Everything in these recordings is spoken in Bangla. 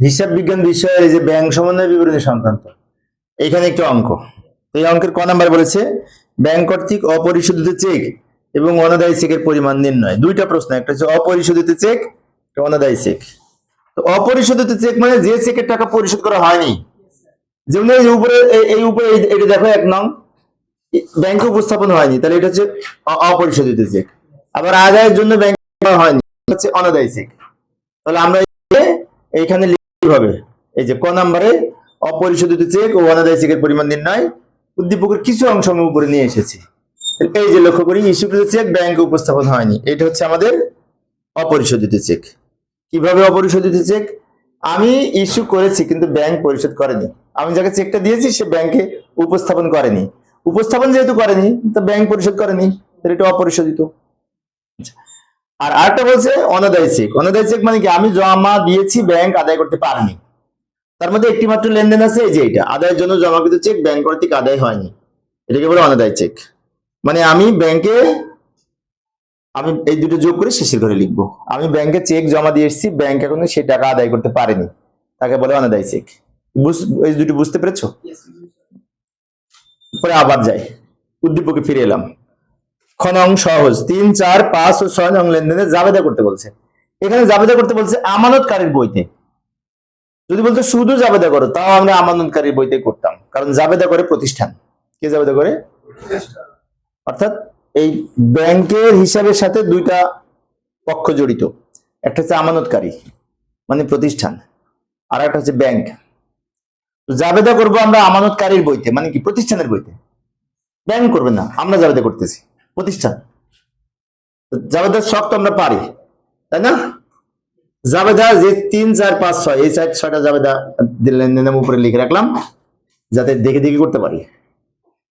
হিসাব বিজ্ঞান বিষয়ের এই যে ব্যাংক সমন্বয় বিবরণী সংক্রান্ত, এখানে একটি অঙ্ক। এই অঙ্কের ক নাম্বার বলেছে, ব্যাংক কর্তৃক অপরিশোধিত চেক এবং অনাদায়ী চেকের পরিমাণ নির্ণয়। দুইটা প্রশ্ন, একটা হচ্ছে অপরিশোধিত চেক, একটা অনাদায়ী চেক। তো অপরিশোধিত চেক মানে যে চেকের টাকা পরিশোধ করা হয়নি। যেমন এই উপরে, এই- উপরে এটা দেখো এক নং ব্যাংকে উপস্থাপন হয়নি, তাহলে এটা হচ্ছে অপরিশোধিত চেক। আবার আদায়ের জন্য ব্যাংক হয়নি হচ্ছে অনাদায়ী চেক। তাহলে আমরা এই- হবে এই যে ক নাম্বারে অপরিশোধিত চেক ও অনাদায়ী চেকের পরিমাণ নির্ণয় উদ্দীপকের কিছু অংশ আমি উপরে নিয়ে এসেছি। এই যে লক্ষ্য করি, ইস্যুকৃত চেক ব্যাংকে উপস্থাপন হয়নি। এটা হচ্ছে আমাদের অপরিশোধিত চেক। কীভাবে অপরিশোধিত চেক? আমি ইস্যু করেছি, কিন্তু ব্যাংক পরিশোধ করেনি। আমি যাকে চেকটা দিয়েছি, সে ব্যাংকে উপস্থাপন করেনি। উপস্থাপন যেহেতু করেনি, তো ব্যাংক পরিশোধ করেনি, তাহলে এটা অপরিশোধিত। আর আরেকটা বলছে অনাদায় চেক অনাদায় চেক মানে কি? আমি জমা দিয়েছি ব্যাংক আদায় করতে পারেনি। তার মধ্যে একটি মাত্র লেনদেন আছে এই যে এটা। আদায়ের জন্য জমাকৃত চেক ব্যাংক কর্তৃক আদায় হয়নি। এটাকে বলে অনাদায়ী চেক মানে আমি ব্যাংকে আমি এই দুটো যোগ করে শেষের ঘরে লিখব। আমি ব্যাংকে চেক জমা দিয়ে এসেছি ব্যাংক এখনও সেই টাকা আদায় করতে পারেনি। তাকে বলে অনাদায় চেক বুঝ- এই দুটো বুঝতে পেরেছ? পরে আবার যাই। উদ্দীপকে ফিরে এলাম। খ সহজ। তিন, চার, পাঁচ ও ছয় নং লেনদেনে জাবেদা করতে বলছে। এখানে জাবেদা করতে বলছে আমানতকারীর বইতে। যদি বলতো শুধু জাবেদা করো, তাও আমরা আমানতকারীর বইতে করতাম। কারণ জাবেদা করে প্রতিষ্ঠান। কে জাবেদা করে? অর্থাৎ এই ব্যাংকের হিসাবের সাথে দুইটা পক্ষ জড়িত। একটা হচ্ছে আমানতকারী মানে প্রতিষ্ঠান। আর একটা হচ্ছে ব্যাংক। জাবেদা করব আমরা আমানতকারীর বইতে মানে কি, প্রতিষ্ঠানের বইতে। ব্যাংক করবে না, আমরা জাবেদা করতেছি। প্রতিষ্ঠান। জাবেদার শখ তো আমরা পারি তাই না? জাবেদা যে তিন চার পাঁচ ছয় এই চার ছয়টা জাবেদা লেনদেনের উপরে লিখে রাখলাম যাতে দেখে দেখে করতে পারি।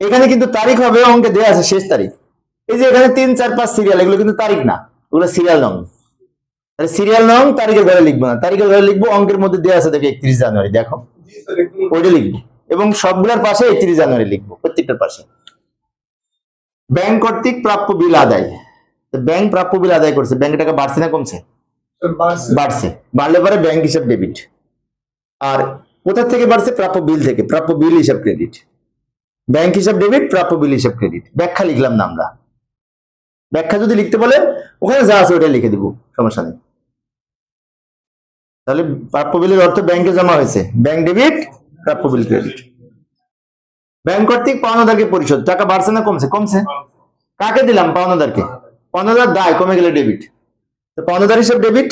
এখানে কিন্তু তারিখ হবে অঙ্কে দেওয়া আছে শেষ তারিখ। এই যে এখানে তিন চার পাঁচ সিরিয়াল এগুলো কিন্তু তারিখ না ওগুলো সিরিয়াল নং সিরিয়াল নং তারিখের ঘরে লিখব না তারিখের ঘরে লিখব অঙ্কের মধ্যে দেওয়া আছে দেখো একত্রিশ জানুয়ারি দেখো। ওইটা লিখব। এবং সবগুলোর পাশে একত্রিশ জানুয়ারি লিখব প্রত্যেকটার পাশে। ব্যাংক কর্তৃক প্রাপ্য বিল আদায়। ব্যাংক প্রাপ্য বিল আদায় করছে ব্যাংক টাকা বাড়ছে না কমছে? বাড়ছে। বাড়লে পরে ব্যাংক হিসাব ডেবিট আর কোথা থেকে বাড়ছে? প্রাপ্য বিল থেকে প্রাপ্য বিল হিসাব ক্রেডিট ব্যাংক হিসাব ডেবিট প্রাপ্য বিল হিসাব ক্রেডিট ব্যাখ্যা লিখলাম না আমরা। ব্যাখ্যা যদি লিখতে বলে ওখানে যা আছে ওটা লিখে দিব সমস্যা নেই। তাহলে প্রাপ্য বিলের অর্থ ব্যাংকে জমা হয়েছে। ব্যাংক ডেবিট প্রাপ্য বিল ক্রেডিট ব্যাংক কর্তৃক পাওনাদারকে পরিশোধ। টাকা বাড়ছে না কমছে? কমছে। কাকে দিলাম পাওনাদারকে? পাওনাদার দায় কমে গেলে ডেবিট তো পাওনাদার হিসাব ডেবিট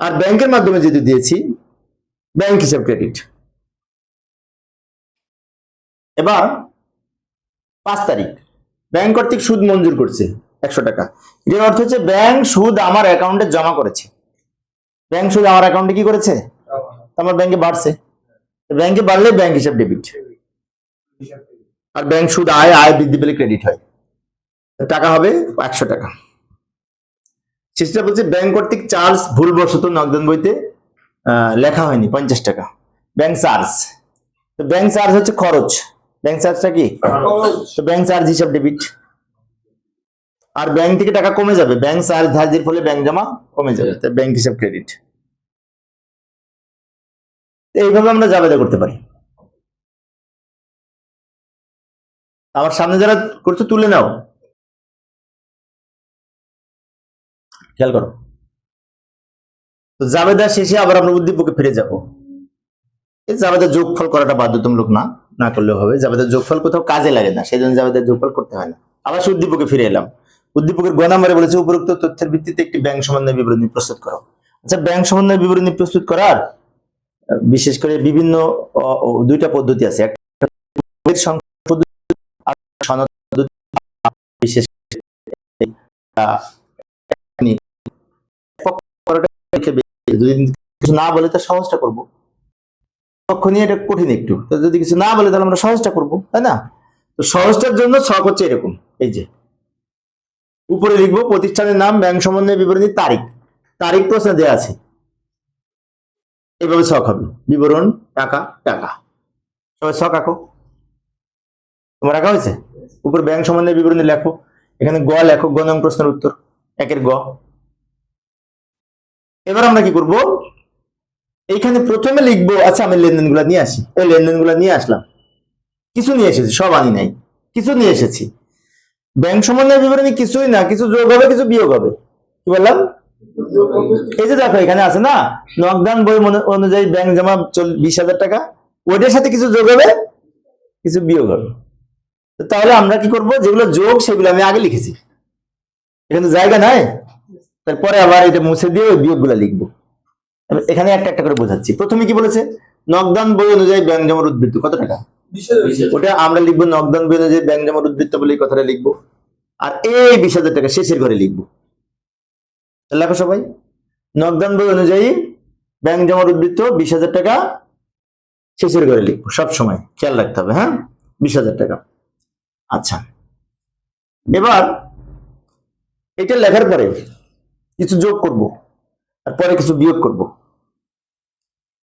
আর ব্যাংকের মাধ্যমে যদি দিয়েছি ব্যাংক হিসাব ক্রেডিট এবার পাঁচ তারিখ। ব্যাংক কর্তৃক সুদ মঞ্জুর করছে একশো টাকা। এর অর্থ হচ্ছে ব্যাংক সুদ আমার অ্যাকাউন্টে জমা করেছে। ব্যাংক সুদ আমার অ্যাকাউন্টে কি করেছে? আমার ব্যাংকে বাড়ছে। ব্যাংকে বাড়লে ব্যাংক হিসাব ডেবিট আর ব্যাংক সুদ আয় আয় বৃদ্ধি পেলে ক্রেডিট হয়। টাকা হবে একশো টাকা। শেষটা বলছে ব্যাংক কর্তৃক চার্জ ভুলবশত নগদান বইতে লেখা হয়নি পঞ্চাশ টাকা। ব্যাংক চার্জ তো ব্যাংক চার্জ হচ্ছে খরচ। ব্যাংক চার্জটা কি? তো ব্যাংক চার্জ হিসাব ডেবিট আর ব্যাংক থেকে টাকা কমে যাবে। ব্যাংক চার্জ ধার্যের ফলে ব্যাংক জমা কমে যাবে। ব্যাংক হিসাব ক্রেডিট এইভাবে আমরা জাবেদা করতে পারি। আমার সামনে যারা করছ, তুলে নাও। খেয়াল করো। তো জাবেদা শেষে আবার আমরা উদ্দীপকে ফিরে যাব। এই জাবেদার যোগফল করাটা বাধ্যতামূলক না না করলেও হবে। জাবেদার যোগফল কোথাও কাজে লাগে না সেই জন্য জাবেদার যোগফল করতে হয় না। আবার সে উদ্দীপকে ফিরে এলাম। উদ্দীপকের গ বলেছে, উপরোক্ত তথ্যের ভিত্তিতে একটি ব্যাংক সমন্বয় বিবরণী প্রস্তুত করো। আচ্ছা ব্যাংক সমন্বয় বিবরণী প্রস্তুত করার বিশেষ করে বিভিন্ন দুইটা পদ্ধতি আছে। একটা সংখ্যা যদি কিছু না বলে তাহলে আমরা সহজটা করব, তাই না? তো সহজটার জন্য ছক হচ্ছে এরকম। এই যে। উপরে লিখব, প্রতিষ্ঠানের নাম, ব্যাংক সমন্বয় বিবরণী, তারিখ। তারিখ প্রশ্নে দেওয়া আছে। এইভাবে ছক হবে। বিবরণ, টাকা টাকা। সবাই ছক আঁকো। তোমার আঁকা হয়েছে? উপর ব্যাংক সম্বন্ধে বিবরণী লেখো। এখানে গ লেখো, গ নং প্রশ্নের উত্তর। একের গ। এবার আমরা কি করব? এইখানে প্রথমে লিখব আচ্ছা আমি লেনদেনগুলো নিয়ে আসি। ওই লেনদেনগুলো নিয়ে আসলাম। কিছু নিয়ে এসেছি, সব আনি নাই। কিছু নিয়ে এসেছি। ব্যাংক সমন্বয় বিবরণী কিছুই না, কিছু যোগ হবে, কিছু বিয়োগ হবে। কি বললাম? এই যে দেখো, এখানে আছে না? নকদান বই অনুযায়ী ব্যাংক জমা বিশ হাজার টাকা। ওইটার সাথে কিছু যোগ হবে, কিছু বিয়োগ হবে। তাহলে আমরা কি করব? যেগুলো যোগ সেগুলো আমি আগে লিখেছি। এখানে জায়গা নাই? তারপরে আবার এটা মুছে দিয়ে ওই বিয়োগগুলো লিখব। এখানে একটা একটা করে বোঝাচ্ছি। প্রথমে কি বলেছে? নকদান বই অনুযায়ী ব্যাংক জমার উদ্বৃত্ত। কত টাকা? ওটা আমরা লিখব নকদান বই অনুযায়ী ব্যাংক জমার উদ্বৃত্ত বলে কথাটা লিখব। আর এই বিশ হাজার টাকা শেষের ঘরে লিখব। লেখো সবাই। নকদান বই অনুযায়ী ব্যাংক জমার উদ্বৃত্ত বিশ হাজার টাকা শেষের ঘরে লিখব। সব সময়। খেয়াল রাখতে হবে হ্যাঁ? বিশ হাজার টাকা। আচ্ছা। এবার এটা লেখার পরে কিছু যোগ করব আর পরে কিছু বিয়োগ করব।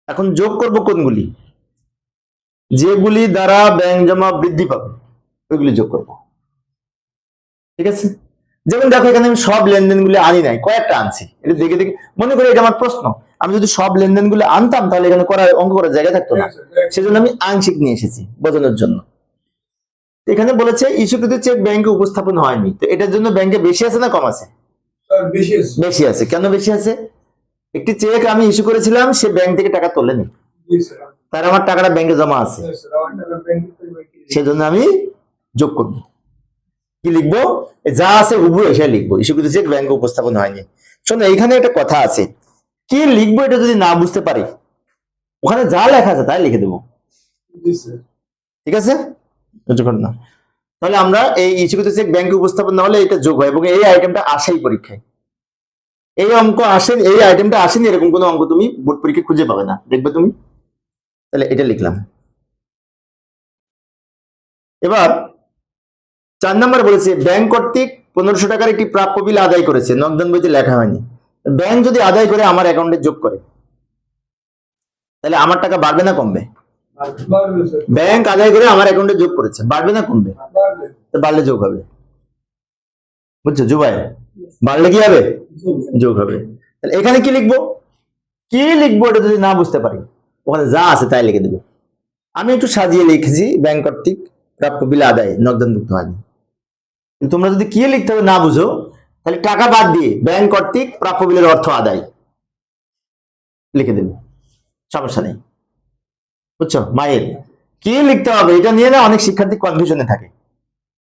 এখন যোগ করব কোনগুলি? যেগুলি দ্বারা ব্যাংক জমা বৃদ্ধি পাবে ওইগুলি যোগ করব। ঠিক আছে? যেমন দেখো এখানে আমি সব লেনদেনগুলি আনি নাই কয়েকটা আনছি। এটা দেখে দেখে মনে করি এটা আমার প্রশ্ন। আমি যদি সব লেনদেনগুলো আনতাম তাহলে এখানে করার অঙ্ক করার জায়গা থাকতো না। সেজন্য আমি আংশিক নিয়ে এসেছি বোঝানোর জন্য। এখানে বলেছে ইস্যুকৃত চেক ব্যাংকে উপস্থাপন হয়নি। তো এটার জন্য ব্যাংকে বেশি আছে না কম আছে? বেশি আছে। কেন বেশি আছে? একটি চেক আমি ইস্যু করেছিলাম সে ব্যাংক থেকে টাকা তোলেনি। তার আমার টাকাটা ব্যাংকে জমা আছে। সেজন্য আমি যোগ করব। কি লিখব? যা আছে হুবু এসে লিখব। ইস্যুকৃত চেক ব্যাংকে উপস্থাপন হয়নি। শোনো এইখানে একটা কথা আছে। কি লিখব এটা যদি না বুঝতে পারি? ওখানে যা লেখা আছে তাই লিখে দেবো। ঠিক আছে? যতক্ষণ না তাহলে আমরা এই ইস্যুকৃত চেক ব্যাংকে উপস্থাপন না হলে এটা যোগ হয় এবং এই আইটেমটা আসেই পরীক্ষায়। এই অঙ্ক আসেন, এই আইটেমটা আসেনি, এরকম কোনো অঙ্ক তুমি বোর্ড পরীক্ষায় খুঁজে পাবে না। দেখবে তুমি? তাহলে এটা লিখলাম। এবার চার নম্বর বলেছে ব্যাংক কর্তৃক পনেরোশো টাকার একটি প্রাপ্য বিল আদায় করেছে। নগদান বইতে লেখা হয়নি। ব্যাংক যদি আদায় করে, আমার অ্যাকাউন্টে যোগ করে। তাহলে আমার টাকা বাড়বে না কমবে? ব্যাংক আদায় করে আমার অ্যাকাউন্টে যোগ করেছে। বাড়বে না কমবে? বাড়লে যোগ হবে। বুঝছ? জুবাই, বাড়লে কি হবে? যোগ হবে। তাহলে এখানে কি লিখব? কি লিখব এটা যদি না বুঝতে পারি? ওখানে যা আছে তাই লিখে দেবো। আমি একটু সাজিয়ে লিখেছি ব্যাংক কর্তৃক প্রাপ্য বিল আদায়, নগদানভুক্ত হয়নি। তোমরা যদি কি লিখতে হবে না বুঝো, তাহলে টাকা বাদ দিয়ে ব্যাংক কর্তৃক প্রাপ্য বিলের অর্থ আদায় লিখে দেবে। সমস্যা নেই। বুঝছ? মায়ের। কি লিখতে হবে? এটা নিয়ে না অনেক শিক্ষার্থী কনফিউশনে থাকে।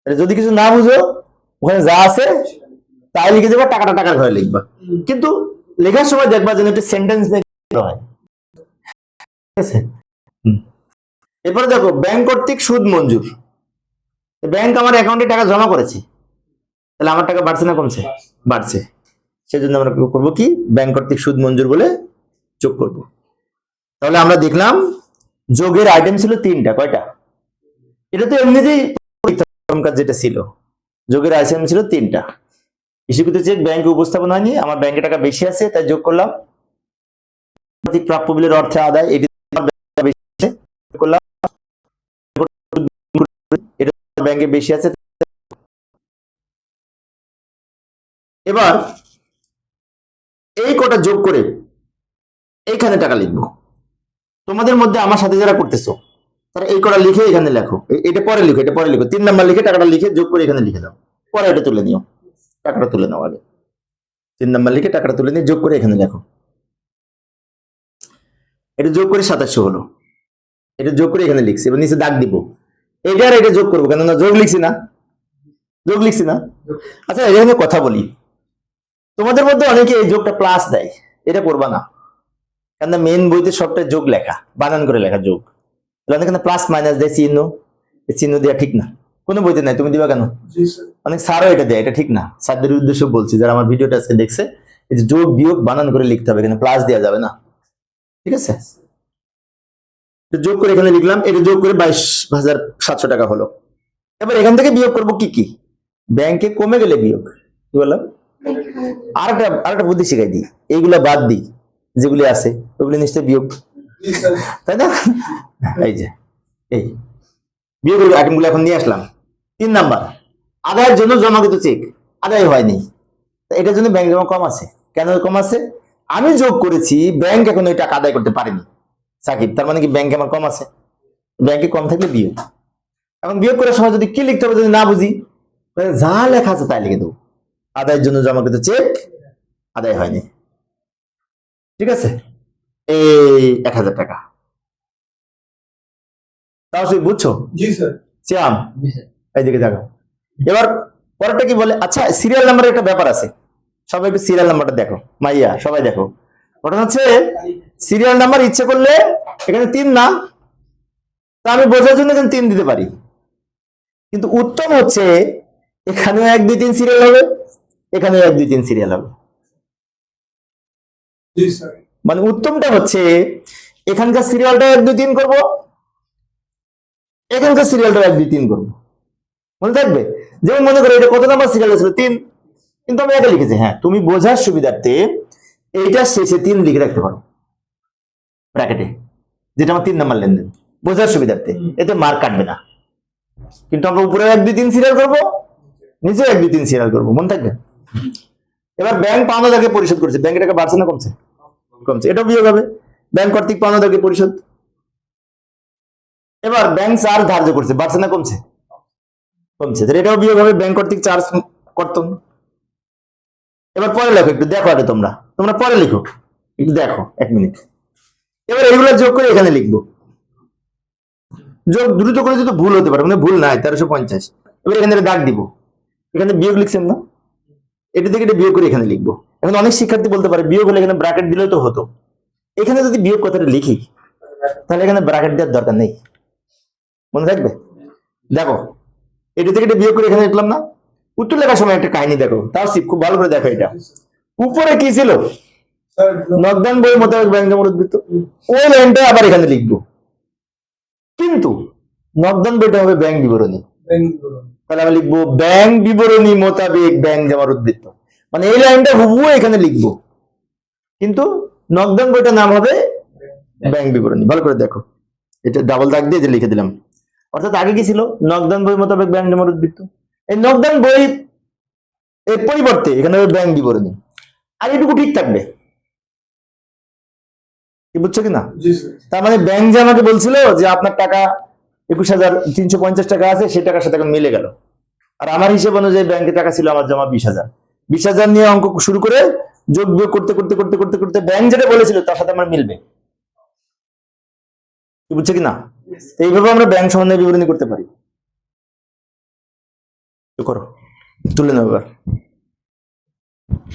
যদি কিছু না বুঝো, ওখানে যা আছে, তাই লিখে দেবা, টাকাটা টাকার ঘরে লিখবা। কিন্তু লেখার সময় দেখবা যেন একটা সেন্টেন্স হয়। ঠিক আছে? এরপরে দেখো, ব্যাংক কর্তৃক সুদ মঞ্জুর। ব্যাংক আমার অ্যাকাউন্টে টাকা জমা করেছে। তাহলে আমার টাকা বাড়ছে না কমছে? বাড়ছে। সেজন্য আমরা কি করব কি? ব্যাংক কর্তৃক সুদ মঞ্জুর বলে যোগ করব। তাহলে আমরা দেখলাম যোগের আইটেম ছিল তিনটা, কয়টা? এটা তো এমনিতেই যেটা ছিল। যোগের আইটেম ছিল তিনটা। ইস্যুকৃত চেক ব্যাংকে উপস্থাপন হয়নি, আমার ব্যাংকে টাকা বেশি আছে, তাই যোগ করলাম। প্রাপ্য বিলের অর্থে আদায়, এটি বেশি আছে। এবার এই কটা যোগ করে এইখানে টাকা লিখব। তোমাদের মধ্যে আমার সাথে যারা করতেছো, তারা এই কটা লিখে এখানে লেখো। এটা পরে লিখো, এটা পরে লিখো। তিন নাম্বার লিখে টাকাটা লিখে যোগ করে এখানে লিখে দাও। পরে এটা তুলে নিও। টাকাটা তুলে নাও আগে। তিন নাম্বার লিখে টাকাটা তুলে নিয়ে যোগ করে এখানে লেখো। এটা যোগ করে সাতাশশো হলো। এটা যোগ করে এখানে লিখছি। এবার নিচে দাগ দিব। এটা আর এটা যোগ করব কেননা যোগ লিখছি না। যোগ লিখছি না? আচ্ছা এখানে কথা বলি। তোমাদের মধ্যে অনেকে এই যোগটা প্লাস দেয়। এটা করবা না। কেন মেন বইতে সবটা যোগ লেখা বানান করে লেখা যোগ। এখানে প্লাস মাইনাস দেয় চিহ্ন চিহ্ন দেওয়া ঠিক না। কোনো বইতে নাই তুমি দিবা কেন? অনেক স্যারও এটা দেয় এটা ঠিক না। স্যারদের উদ্দেশ্য বলছি যারা আমার ভিডিওটা আজকে দেখছে এই যে যোগ বিয়োগ বানান করে লিখতে হবে এখানে প্লাস দেওয়া যাবে না। ঠিক আছে? যোগ করে এখানে লিখলাম এটা যোগ করে বাইশ হাজার সাতশো টাকা হলো। এবার এখান থেকে বিয়োগ করব কি কি? ব্যাংকে কমে গেলে বিয়োগ কি বললাম? আরেকটা আরেকটা বুদ্ধি শিখাই দিই এইগুলা বাদ দিই। যেগুলি আছে, ওগুলি নিশ্চয়ই বিয়োগ। তাই না? এই যে, এই। বিয়োগের আইটেমগুলো এখন নিয়ে আসলাম। তিন নাম্বার, আদায়ের জন্য জমাকৃত চেক। আদায় হয়নি। এটার জন্য ব্যাংক জমা কম আছে। কেন কম আছে? আমি যোগ করেছি, ব্যাংক এখন ওই টাকা আদায় করতে পারেনি। সাকিব, তার মানে কি ব্যাংকে আমার কম আছে? ব্যাংকে কম থাকলে বিয়োগ। এখন বিয়োগ করার সময় যদি কি লিখতে হবে যদি না বুঝি, যা লেখা আছে তাই লিখে দেবো। আদায়ের জন্য জমা করতে চেক, আদায় হয়নি। ঠিক আছে? এই এক হাজার টাকা। তাও সে বুঝছ? শ্যাম এইদিকে দেখো এবার পরেরটা কি বলে? আচ্ছা সিরিয়াল নাম্বারের একটা ব্যাপার আছে। সবাই একটু সিরিয়াল নাম্বারটা দেখো। মাইয়া সবাই দেখো। ওটা হচ্ছে সিরিয়াল নাম্বার ইচ্ছে করলে এখানে তিন না। তা আমি বোঝার জন্য এখানে তিন দিতে পারি। কিন্তু উত্তম হচ্ছে এখানেও এক দুই তিন সিরিয়াল হবে এখানেও এক দুই তিন সিরিয়াল হবে। মানে উত্তমটা হচ্ছে এখানকার সিরিয়ালটা এক দুই তিন করব এখানকার সিরিয়ালটা এক দুই তিন করব। মনে থাকবে? যেমন মনে করো এটা কত নাম্বার সিরিয়াল ছিল? তিন। কিন্তু আমি এটা লিখেছি হ্যাঁ তুমি বোঝার সুবিধার্থে এইটা শেষে তিন লিখে রাখতে পারো। ব্র্যাকেটে যেটা আমার তিন নাম্বার লেনদেন। বোঝার সুবিধার্থে এতে মার্ক কাটবে না। কিন্তু আমরা উপরে এক দুই তিন সিরিয়াল করব নিচে এক দুই তিন সিরিয়াল করব। মনে থাকবে? এবার ব্যাংক পাওনা তাকে পরিশোধ করছে। ব্যাংকের টাকা বাড়ছে না কমছে? কমছে। এটাও বিয়োগ হবে। ব্যাংক কর্তৃক পাওনা তাকে পরিশোধ। এবার ব্যাংক চার্জ ধার্য করছে। বাড়ছে না কমছে? কমছে। তাহলে এটাও বিয়োগ হবে। ব্যাংক কর্তৃক চার্জ কর্তন এবার পরে লেখো একটু। দেখো আগে তোমরা। তোমরা পরে লিখো। একটু দেখো। এক মিনিট। এবার এগুলো যোগ করে এখানে লিখব। যোগ দ্রুত করে যদি ভুল হতে পারে। মানে ভুল নাই। তেরোশো পঞ্চাশ। এবার এখানে দাগ দিব। এখানে বিয়োগ লিখছেন না? এটা থেকে এটা বিয়োগ করে এখানে লিখব। এখন অনেক শিক্ষার্থী বলতে পারে বিয়োগ হলে এখানে ব্র্যাকেট দিলেও তো হতো। এখানে যদি বিয়োগ কথাটা লিখি তাহলে এখানে ব্র্যাকেট দেওয়ার দরকার নেই। মনে থাকবে? দেখো এটা থেকে এটা বিয়োগ করে এখানে লিখলাম না। উত্তর লেখার সময় একটা কাহিনী দেখো তাও শিব খুব ভালো করে দেখো এটা। উপরে কি ছিল? নকদান বই মোতাবেক ব্যাংক জমার উদ্বৃত্ত ওই লাইনটা আবার এখানে লিখব। কিন্তু নকদান বইটা হবে ব্যাংক বিবরণী। তাহলে আমি লিখব ব্যাংক বিবরণী মোতাবেক ব্যাংক জমার উদ্বৃত্ত মানে এই লাইনটা হুবহু এখানে লিখব। কিন্তু নকদান বইটার নাম হবে ব্যাংক বিবরণী। ভালো করে দেখো। এটা ডাবল দাগ দিয়ে যে লিখে দিলাম। অর্থাৎ আগে কি ছিল? নকদান বই মোতাবেক ব্যাংক জমার উদ্বৃত্ত। এই নকদান বই এর পরিবর্তে এখানে হবে ব্যাংক বিবরণী। আর এটুকু ঠিক থাকবে। কি বুঝছ কি না? তার মানে ব্যাংক যে আমাকে বলছিল যে আপনার টাকা একুশ হাজার তিনশো পঞ্চাশ টাকা আছে সেই টাকার সাথে এখন মিলে গেল। আর আমার হিসেব অনুযায়ী ব্যাংকে টাকা ছিল আমার জমা বিশ হাজার। বিশ হাজার নিয়ে অঙ্ক শুরু করে যোগ বিয়োগ করতে করতে করতে করতে করতে ব্যাংক যেটা বলেছিল তার সাথে আমার মিলবে। বুঝছে কি না? এইভাবে আমরা ব্যাংক সম্বন্ধে বিবরণী করতে পারি। করো। তুলে নেব এবার।